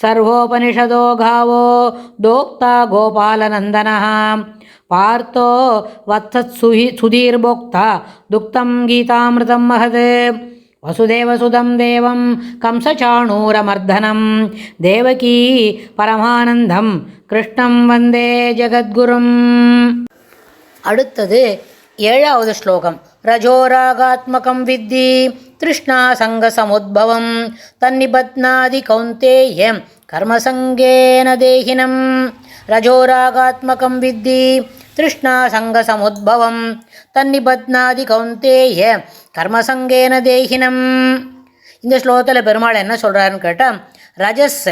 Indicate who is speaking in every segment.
Speaker 1: सर्वोपनिषदो गावो दोक्ता गोपालनन्दनः पार्थो वत्सत्सुहि सुधीर्भोक्ता दुक्तं गीतामृतं महत् वसुदेवसुदं देवं कंसचाणूरमर्दनं देवकी परमानन्दं कृष्णं वन्दे जगद्गुरुम् अडुत्तद् एळावद् श्लोकं रजोरागात्मकं विद्धि திருஷ்ணா சங்க சமுத்பவம் தன்னிபத்னாதி கௌந்தேய கர்மசங்கேன தேகினம் ரஜோராகாத்மகம் வித்தி திருஷ்ணா சங்க சமுத்பவம் தன்னிபத்னாதி கௌந்தேய கர்மசங்கேன தேகினம் இந்த ஸ்லோகத்தில் பெருமாள் என்ன சொல்கிறாருன்னு கேட்டால் ரஜஸ்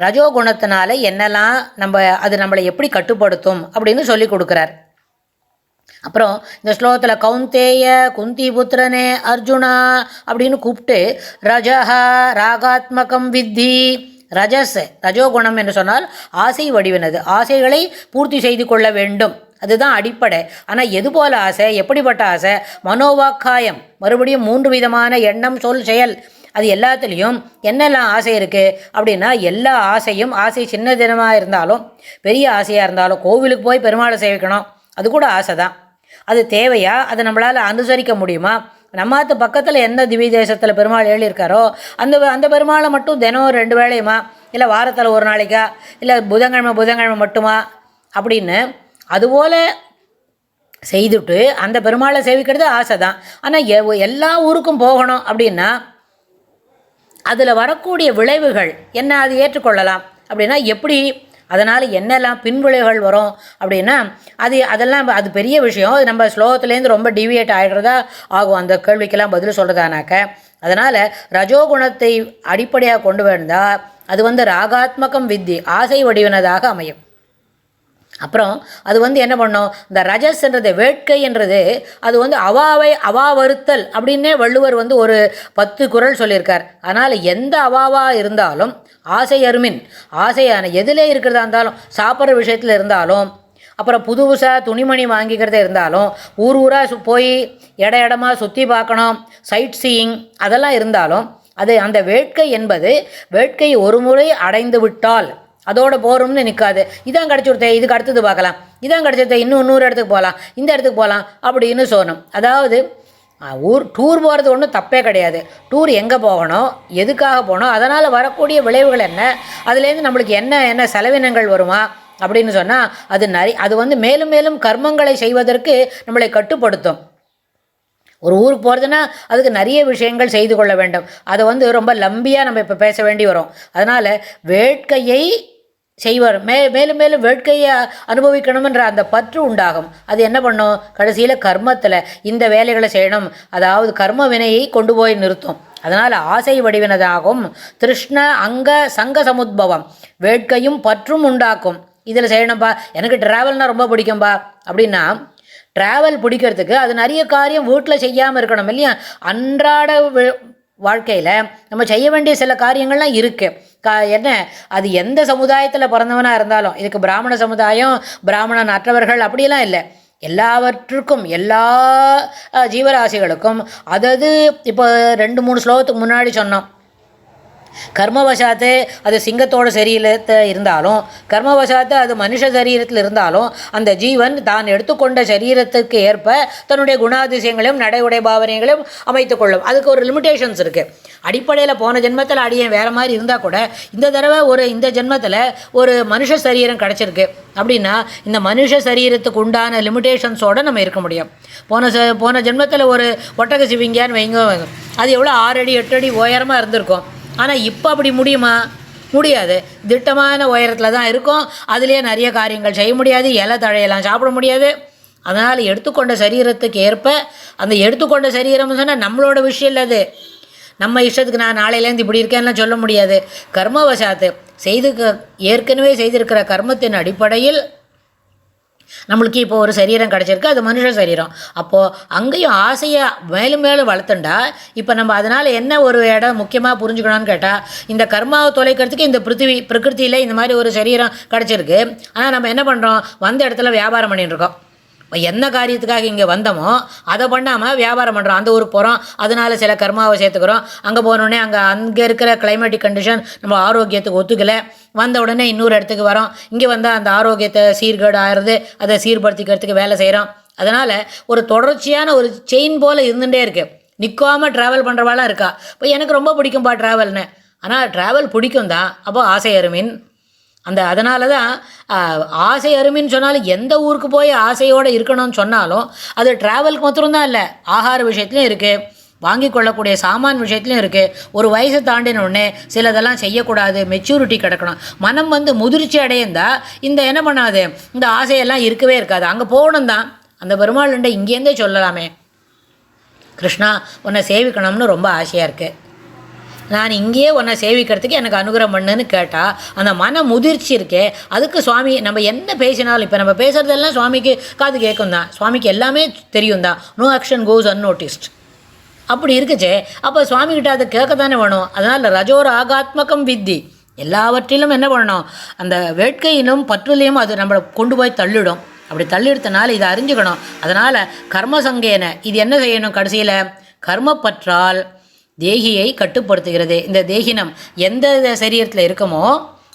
Speaker 1: ரஜோகுணத்தினால என்னெல்லாம் நம்ம அது நம்மளை எப்படி கட்டுப்படுத்தும்? அப்படின்னு சொல்லி கொடுக்குறார். அப்புறம் இந்த ஸ்லோகத்தில் கவுந்தேய குந்தி புத்திரனே அர்ஜுனா அப்படின்னு கூப்பிட்டு ரஜஹா ராகாத்மகம் வித்தி ரஜஸ் ரஜோகுணம் என்று சொன்னால் ஆசை வடிவினது. ஆசைகளை பூர்த்தி செய்து கொள்ள வேண்டும். அதுதான் அடிப்படை. ஆனால் எது போல ஆசை? எப்படிப்பட்ட ஆசை? மனோவாக்காயம். மறுபடியும் மூன்று விதமான எண்ணம் சொல் செயல். அது எல்லாத்துலேயும் என்னெல்லாம் ஆசை இருக்குது அப்படின்னா எல்லா ஆசையும் ஆசை சின்ன தினமாக இருந்தாலும் பெரிய ஆசையாக இருந்தாலும் கோவிலுக்கு போய் பெருமாளை சேவிக்கணும். அது கூட ஆசை தான் அது தேவையா? அதை நம்மளால் அனுசரிக்க முடியுமா? நம்மாத்து பக்கத்தில் எந்த திவி தேசத்தில் பெருமாள் எழுதியிருக்காரோ அந்த அந்த பெருமாளை மட்டும் தினம் ரெண்டு வேளையுமா? இல்லை வாரத்தில் ஒரு நாளைக்கா? இல்லை புதன்கிழமை புதன்கிழமை மட்டுமா? அப்படின்னு அதுபோல் செய்துட்டு அந்த பெருமாளை சேவிக்கிறது ஆசை தான் ஆனால் எல்லா ஊருக்கும் போகணும் அப்படின்னா அதில் வரக்கூடிய விளைவுகள் என்ன? அது ஏற்றுக்கொள்ளலாம். அப்படின்னா எப்படி அதனால் என்னெல்லாம் பின்விளைவுகள் வரும் அப்படின்னா அது அதெல்லாம் அது பெரிய விஷயம். நம்ம ஸ்லோகத்துலேருந்து ரொம்ப டிவியேட் ஆகிடுறதா ஆகும். அந்த கேள்விக்கெல்லாம் பதில் சொல்கிறதானாக்க அதனால் ரஜோகுணத்தை அடிப்படையாக கொண்டு வந்தால் அது வந்து ராகாத்மகம் வித்தி ஆசை வடிவினதாக அமையும். அப்புறம் அது வந்து என்ன பண்ணும்? இந்த ரஜஸ்ன்றது வேட்கைன்றது அது வந்து அவாவை அவா வருத்தல் அப்படின்னே வள்ளுவர் வந்து ஒரு பத்து குறள் சொல்லியிருக்கார். அதனால் எந்த அவாவாக இருந்தாலும் ஆசை அருமின் ஆசையான எதிலே இருக்கிறதா இருந்தாலும் சாப்பிட்ற விஷயத்தில் இருந்தாலும் அப்புறம் புது புதுசாக துணிமணி வாங்கிக்கிறதே இருந்தாலும் ஊர் ஊராக சு போய் இட இடமா சுற்றி பார்க்கணும் சைட் சீயிங் அதெல்லாம் இருந்தாலும் அது அந்த வேட்கை என்பது வேட்கை ஒரு முறை அடைந்து விட்டால் அதோட போகிறோம்னு நிற்காது இதான் கிடச்சி இதுக்கு அடுத்தது பார்க்கலாம். இதான் கிடச்சிருத்தேன் இன்னும் இன்னொரு இடத்துக்கு போகலாம் இந்த இடத்துக்கு போகலாம் அப்படின்னு சொன்னோம். அதாவது ஊர் டூர் போகிறது ஒன்றும் தப்பே கிடையாது. டூர் எங்கே போகணும் எதுக்காக போகணும் அதனால் வரக்கூடிய விளைவுகள் என்ன அதுலேருந்து நம்மளுக்கு என்ன என்ன செலவினங்கள் வருமா அப்படின்னு சொன்னால் அது நிறைய அது வந்து மேலும் மேலும் கர்மங்களை செய்வதற்கு நம்மளை கட்டுப்படுத்தும். ஒரு ஊருக்கு போகிறதுனா அதுக்கு நிறைய விஷயங்கள் செய்து கொள்ள வேண்டும். அதை வந்து ரொம்ப லம்பியாக நம்ம இப்போ பேச வேண்டி வரும். அதனால் வேட்கையை செய்வார். மே மேலும் மேலும் வேட்கையை அனுபவிக்கணுமென்ற அந்த பற்று உண்டாகும். அது என்ன பண்ணும்? கடைசியில் கர்மத்தில் இந்த வேலைகளை செய்யணும். அதாவது கர்ம வினையை கொண்டு போய் நிறுத்தும். அதனால் ஆசை வடிவினதாகும். திருஷ்ண அங்க சங்க சமுத்பவம். வேட்கையும் பற்றும் உண்டாக்கும். இதில் செய்யணும்பா. எனக்கு ட்ராவல்னால் ரொம்ப பிடிக்கும்பா. அப்படின்னா ட்ராவல் பிடிக்கிறதுக்கு அது நிறைய காரியம் வீட்டில் செய்யாமல் இருக்கணும் இல்லையா? அன்றாட வாழ்க்கையில் நம்ம செய்ய வேண்டிய சில காரியங்கள்லாம் இருக்குது கா என்ன? அது எந்த சமுதாயத்தில் பிறந்தவனாக இருந்தாலும் இதுக்கு பிராமண சமுதாயம் பிராமணன் அற்றவர்கள் அப்படியெல்லாம் இல்லை. எல்லாவற்றுக்கும் எல்லா ஜீவராசிகளுக்கும் அதது இப்போ ரெண்டு மூணு ஸ்லோகத்துக்கு முன்னாடி சொன்னோம். கர்மவசாத்து அது சிங்கத்தோட சரீரத்தில் இருந்தாலும் கர்மவசாத்து அது மனுஷ சரீரத்தில் இருந்தாலும் அந்த ஜீவன் தான் எடுத்துக்கொண்ட சரீரத்துக்கு ஏற்ப தன்னுடைய குணாதிசயங்களையும் நடை உடை பாவனைகளையும் அமைத்துக்கொள்ளும் அதுக்கு ஒரு லிமிட்டேஷன்ஸ் இருக்குது அடிப்படையில் போன ஜென்மத்தில் அடியேன் வேறு மாதிரி இருந்தால் கூட இந்த தடவை ஒரு இந்த ஜென்மத்தில் ஒரு மனுஷ சரீரம் கிடச்சிருக்கு. அப்படின்னா இந்த மனுஷ சரீரத்துக்கு உண்டான லிமிட்டேஷன்ஸோடு நம்ம இருக்க முடியும். போன ச போன ஜென்மத்தில் ஒரு ஒட்டக சிவிங்கியான்னு வைங்க அது எவ்வளோ ஆறு அடி எட்டு அடி உயரமாக இருந்திருக்கும். ஆனால் இப்போ அப்படி முடியுமா? முடியாது. திட்டமான உயரத்தில் தான் இருக்கும். அதுலேயே நிறைய காரியங்கள் செய்ய முடியாது. இலை தழையெல்லாம் சாப்பிட முடியாது. அதனால் எடுத்துக்கொண்ட சரீரத்துக்கு ஏற்ப அந்த எடுத்துக்கொண்ட சரீரம்னு சொன்னால் நம்மளோட விஷயம் இல்லை அது. நம்ம இஷ்டத்துக்கு நான் நாளையிலேருந்து இப்படி இருக்கேன்லாம் சொல்ல முடியாது. கர்மவசாத்து. செய்து ஏற்கனவே செய்திருக்கிற கர்மத்தின் அடிப்படையில் நம்மளுக்கு இப்போ ஒரு சரீரம் கிடச்சிருக்கு அது மனுஷ சரீரம். அப்போது அங்கேயும் ஆசையை மேலும் மேலும் வளர்த்துண்டா இப்போ நம்ம அதனால் என்ன ஒரு இடம் முக்கியமாக புரிஞ்சுக்கணும்னு கேட்டால் இந்த கர்மாவை தொலைக்கிறதுக்கு இந்த பிருத்திவி பிரகிருத்தியில் இந்த மாதிரி ஒரு சரீரம் கிடச்சிருக்கு. ஆனால் நம்ம என்ன பண்ணுறோம் வந்த இடத்துல வியாபாரம் பண்ணிட்டுருக்கோம் என்ன காரியத்துக்காக இங்கே வந்தோமோ அதை பண்ணாமல் வியாபாரம் பண்ணுறோம் அந்த ஊருக்கு போகிறோம் அதனால சில கர்மாவை சேர்த்துக்கிறோம். அங்கே போனோடனே அங்கே அங்கே இருக்கிற கிளைமேட்டிக் கண்டிஷன் நம்ம ஆரோக்கியத்துக்கு ஒத்துக்கலை. வந்த உடனே இன்னொரு இடத்துக்கு வரோம். இங்கே வந்தால் அந்த ஆரோக்கியத்தை சீர்கேடு ஆகிறது அதை சீர்படுத்திக்கிறதுக்கு வேலை செய்கிறோம் அதனால் ஒரு தொடர்ச்சியான ஒரு செயின் போல் இருந்துகிட்டே இருக்குது நிற்காமல் ட்ராவல் பண்ணுறவாளாம் இருக்கா? இப்போ எனக்கு ரொம்ப பிடிக்கும்பா ட்ராவல்னு ஆனால் ட்ராவல் பிடிக்கும் தான் அப்போ ஆசை அருமின். அந்த அதனால தான் ஆசை அருமின்னு சொன்னாலும் எந்த ஊருக்கு போய் ஆசையோடு இருக்கணும்னு சொன்னாலும் அது ட்ராவலுக்கு மாத்திரம்தான் இல்லை. ஆகார விஷயத்துலையும் இருக்குது வாங்கி கொள்ளக்கூடிய சாமான் விஷயத்துலையும் இருக்குது ஒரு வயசை தாண்டின உடனே சிலதெல்லாம் செய்யக்கூடாது. மெச்சூரிட்டி கிடக்கணும். மனம் வந்து முதிர்ச்சி அடையந்தா இந்த என்ன பண்ணாது? இந்த ஆசையெல்லாம் இருக்கவே இருக்காது. அங்கே போகணும் தான் அந்த பெருமாள் இங்கேருந்தே சொல்லலாமே. கிருஷ்ணா உன்னை சேவிக்கணும்னு ரொம்ப ஆசையாக இருக்குது நான் இங்கேயே உன்னை சேவிக்கிறதுக்கு எனக்கு அனுகிரகம் பண்ணுன்னு கேட்டால் அந்த மன முதிர்ச்சி இருக்கே அதுக்கு சுவாமி நம்ம என்ன பேசினாலும் இப்போ நம்ம பேசுகிறதெல்லாம் சுவாமிக்கு காது கேட்கும் தான் சுவாமிக்கு எல்லாமே தெரியும் தான் நோ ஆக்ஷன் கோஸ் அன்னோட்டிஸ்ட் அப்படி இருக்குச்சே. அப்போ சுவாமிகிட்ட அதை கேட்க தானே வேணும்? அதனால் ரஜோர ஆகாத்மகம் வித்தி. எல்லாவற்றிலும் என்ன பண்ணணும்? அந்த வேட்கையிலும் பற்றுலையும் அது நம்மளை கொண்டு போய் தள்ளிடும். அப்படி தள்ளிடுத்தனால இதை அறிஞ்சுக்கணும். அதனால் கர்மசங்கேன இது என்ன செய்யணும் கடைசியில்? கர்மப்பற்றால் தேகியை கட்டுப்படுத்துகிறது. இந்த தேகினம் எந்த சரீரத்தில் இருக்குமோ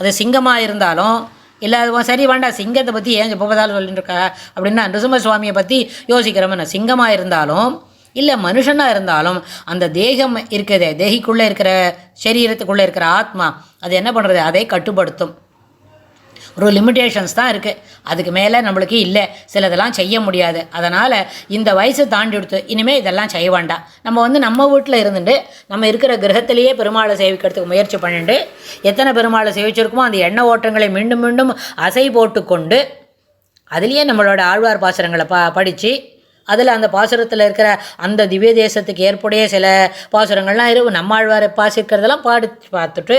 Speaker 1: அது சிங்கமாக இருந்தாலும் இல்லை அது சரி வேண்டாம் சிங்கத்தை பற்றி ஏன் எப்போ பார்த்தாலும் சொல்லிட்டு அப்படின்னா நிருசிம்ம சுவாமியை பற்றி யோசிக்கிறோம்னா சிங்கமாக இருந்தாலும் இல்லை மனுஷனாக இருந்தாலும் அந்த தேகம் இருக்கிறது தேகிக்குள்ளே இருக்கிற சரீரத்துக்குள்ளே இருக்கிற ஆத்மா அது என்ன பண்ணுறது அதை கட்டுப்படுத்தும். ஒரு லிமிட்டேஷன்ஸ் தான் இருக்குது அதுக்கு மேலே நம்மளுக்கு இல்லை. சிலதெல்லாம் செய்ய முடியாது. அதனால் இந்த வயசு தாண்டி கொடுத்து இனிமேல் இதெல்லாம் செய்ய வேண்டாம். நம்ம வந்து நம்ம வீட்டில் இருந்துட்டு நம்ம இருக்கிற கிரகத்திலேயே பெருமாளை சேவிக்கிறதுக்கு முயற்சி பண்ணிட்டு எத்தனை பெருமாளை சேவிச்சிருக்குமோ அந்த எண்ணெய் ஓட்டங்களை மீண்டும் மீண்டும் அசை போட்டுக்கொண்டு அதுலேயே நம்மளோட ஆழ்வார் பாசுரங்களை பா படித்து அதில் அந்த பாசுரத்தில் இருக்கிற அந்த திவ்ய தேசத்துக்கு ஏற்புடைய சில பாசுரங்கள்லாம் இரு நம்மாழ்வார் பாசிக்கிறதெல்லாம் பாடி பார்த்துட்டு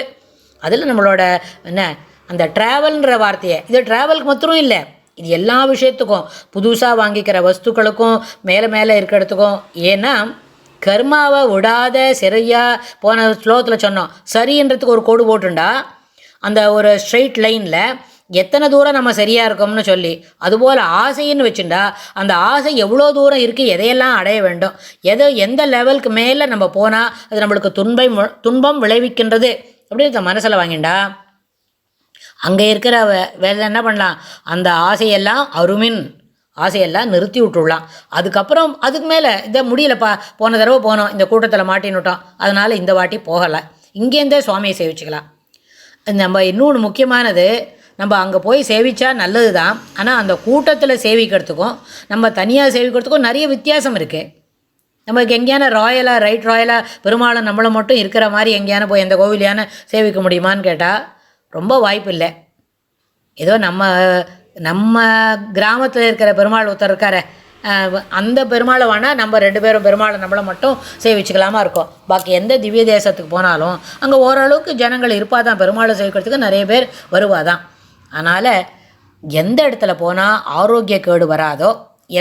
Speaker 1: அதில் நம்மளோட என்ன அந்த ட்ராவல்ன்ற வார்த்தையை. இது ட்ராவலுக்கு மாத்திரம் இல்லை. இது எல்லா விஷயத்துக்கும். புதுசாக வாங்கிக்கிற வஸ்துக்களுக்கும் மேலே மேலே இருக்கிறதுக்கும் ஏன்னா கர்மாவை விடாத சரியாக போன ஸ்லோகத்தில் சொன்னோம். சரின்றதுக்கு ஒரு கோடு போட்டுண்டா அந்த ஒரு ஸ்ட்ரெயிட் லைனில் எத்தனை தூரம் நம்ம சரியாக இருக்கோம்னு சொல்லி அதுபோல் ஆசைன்னு வச்சுட்டா அந்த ஆசை எவ்வளோ தூரம் இருக்குது எதையெல்லாம் அடைய வேண்டும் எதை எந்த லெவலுக்கு மேலே நம்ம போனால் அது நம்மளுக்கு துன்பம் துன்பம் விளைவிக்கின்றது அப்படின்னு மனசில் வாங்கிண்டா அங்கே இருக்கிற வே- வேலை என்ன பண்ணலாம்? அந்த ஆசையெல்லாம் அருமின் ஆசையெல்லாம் நிறுத்தி விட்டுடலாம். அதுக்கப்புறம் அதுக்கு மேலே இதை முடியலப்பா போன தடவை போனோம் இந்த கூட்டத்தில் மாட்டின்னுட்டோம். அதனால் இந்த வாட்டி போகலை. இங்கேருந்தே சுவாமியை சேவிச்சுக்கலாம். நம்ம இன்னொன்று முக்கியமானது நம்ம அங்கே போய் சேவிச்சா நல்லது தான் ஆனால் அந்த கூட்டத்தில் சேவிக்கிறதுக்கும் நம்ம தனியாக சேவிக்கிறதுக்கும் நிறைய வித்தியாசம் இருக்குது நமக்கு எங்கேயான ராயலாக ரைட் ராயலாக பெருமாளை நம்மளை மட்டும் இருக்கிற மாதிரி எங்கேயான போய் எந்த கோவிலையான சேவிக்க முடியுமான்னு கேட்டால் ரொம்ப வாய்ப்பு இல்லை ஏதோ நம்ம நம்ம கிராமத்தில் இருக்கிற பெருமாள் ஒருத்தர் இருக்கார். அந்த பெருமாளை வேணால் நம்ம ரெண்டு பேரும் பெருமாளை நம்மளை மட்டும் சேவிச்சுக்கலாமா இருக்கும். பாக்கி எந்த திவ்ய தேசத்துக்கு போனாலும் அங்கே ஓரளவுக்கு ஜனங்கள் இருப்பாதான். பெருமாளை சேவிக்கிறதுக்கு நிறைய பேர் வருவாதான். அதனால் எந்த இடத்துல போனால் ஆரோக்கிய கேடு வராதோ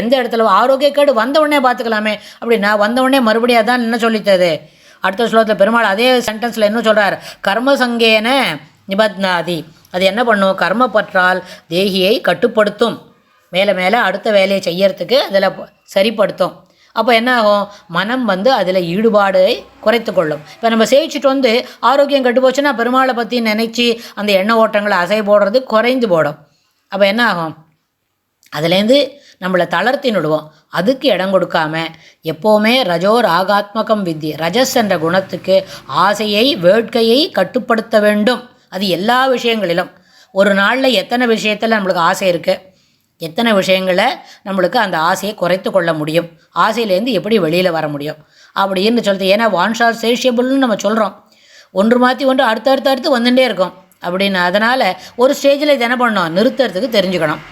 Speaker 1: எந்த இடத்துல ஆரோக்கிய கேடு வந்தவுடனே பார்த்துக்கலாமே அப்படின்னா வந்தவுடனே மறுபடியும் அதான் என்ன சொல்லித்தது? அடுத்த ஸ்லோகத்தில் பெருமாள் அதே சென்டென்ஸில் என்ன சொல்கிறார் கர்மசங்கேன நிபத்னாதி. அது என்ன பண்ணும்? கர்ம பற்றால் தேகியை கட்டுப்படுத்தும். மேலே மேலே அடுத்த வேலையை செய்யறதுக்கு அதில் சரிப்படுத்தும். அப்போ என்ன ஆகும் மனம் வந்து அதில் ஈடுபாடை குறைத்து கொள்ளும். இப்போ நம்ம சேவிச்சுட்டு வந்து ஆரோக்கியம் கெட்டு போச்சுன்னா பெருமாளை பற்றி நினச்சி அந்த எண்ணெய் ஓட்டங்களை அசை போடுறது குறைந்து போடும். அப்போ என்ன ஆகும் அதுலேருந்து நம்மளை தளர்த்தி விடுவோம் அதுக்கு இடம் கொடுக்காம எப்போவுமே ரஜோ ராகாத்மகம் வித்தி ரஜஸ் என்ற குணத்துக்கு ஆசையை வேட்கையை கட்டுப்படுத்த வேண்டும். அது எல்லா விஷயங்களிலும். ஒரு நாளில் எத்தனை விஷயத்தில் நம்மளுக்கு ஆசை இருக்குது எத்தனை விஷயங்களை நம்மளுக்கு அந்த ஆசையை குறைத்து கொள்ள முடியும்? ஆசையிலேருந்து எப்படி வெளியில் வர முடியும்? அப்படின்னு சொல்லிட்டு ஏன்னா வான்ஷார் சேஷியபிள்னு நம்ம சொல்கிறோம் ஒன்று மாற்றி ஒன்று அடுத்தடுத்து அடுத்து வந்துட்டே இருக்கும். அப்படின்னு அதனால் ஒரு ஸ்டேஜில் இது என்ன பண்ணணும்? நிறுத்துறதுக்கு தெரிஞ்சுக்கணும்.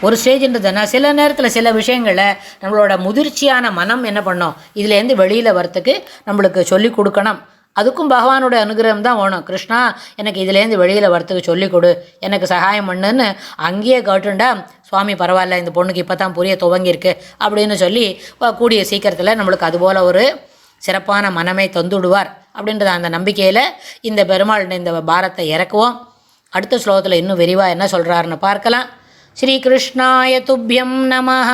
Speaker 1: ஒரு ஸ்டேஜ்ன்றதுனா சில நேரத்தில் சில விஷயங்களை நம்மளோட முதிர்ச்சியான மனம் என்ன பண்ணோம்? இதுலேருந்து வெளியில் வரத்துக்கு நம்மளுக்கு சொல்லி கொடுக்கணும். அதுக்கும் பகவானுடைய அனுகிரகம் தான் வேணும். கிருஷ்ணா எனக்கு இதுலேருந்து வெளியில் வரத்துக்கு சொல்லிக் கொடு எனக்கு சகாயம் பண்ணுன்னு அங்கேயே கேட்டுண்டா சுவாமி பரவாயில்ல இந்த பொண்ணுக்கு இப்போ தான் புரிய துவங்கியிருக்கு அப்படின்னு சொல்லி கூடிய சீக்கிரத்தில் நம்மளுக்கு அதுபோல் ஒரு சிறப்பான மனமை தந்துடுவார். அப்படின்றத அந்த நம்பிக்கையில் இந்த பெருமாள் இந்த பாரத்தை இறக்குவோம். அடுத்த ஸ்லோகத்தில் இன்னும் விரிவாக என்ன சொல்கிறாருன்னு பார்க்கலாம். ஸ்ரீகிருஷ்ணாய துப்பியம் நமஹ.